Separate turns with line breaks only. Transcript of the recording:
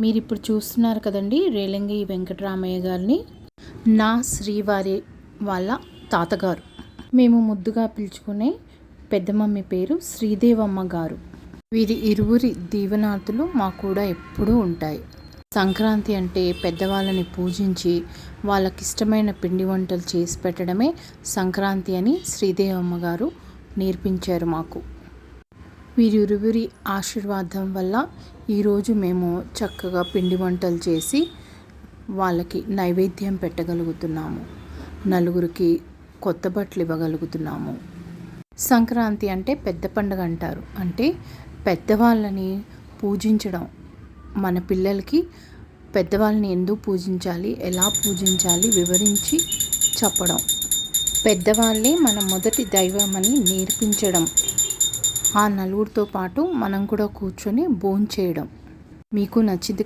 మీరు ఇప్పుడు చూస్తున్నారు కదండి రేలంగి వెంకటరామయ్య గారిని నా శ్రీవారి వాళ్ళ తాతగారు. మేము ముద్దుగా పిలుచుకునే పెద్దమమ్మి పేరు శ్రీదేవమ్మ గారు. వీరి ఇరువురి దీవనార్థులు మా కూడా ఎప్పుడూ ఉంటాయి. సంక్రాంతి అంటే పెద్దవాళ్ళని పూజించి వాళ్ళకిష్టమైన పిండి వంటలు చేసి పెట్టడమే సంక్రాంతి అని శ్రీదేవమ్మ గారు నేర్పించారు మాకు. వీరిరువురి ఆశీర్వాదం వల్ల ఈరోజు మేము చక్కగా పిండి వంటలు చేసి వాళ్ళకి నైవేద్యం పెట్టగలుగుతున్నాము. నలుగురికి కొత్త బట్టలు ఇవ్వగలుగుతున్నాము. సంక్రాంతి అంటే పెద్ద పండుగ అంటారు. అంటే పెద్దవాళ్ళని పూజించడం మన పిల్లలకి పెద్దవాళ్ళని ఎందుకు పూజించాలి ఎలా పూజించాలి వివరించి చెప్పడం. పెద్దవాళ్ళే మన మొదటి దైవమని నేర్పించడం. ఆ నలుగురితో పాటు మనం కూడా కూర్చొని భోంచేయడం మీకు నచ్చింది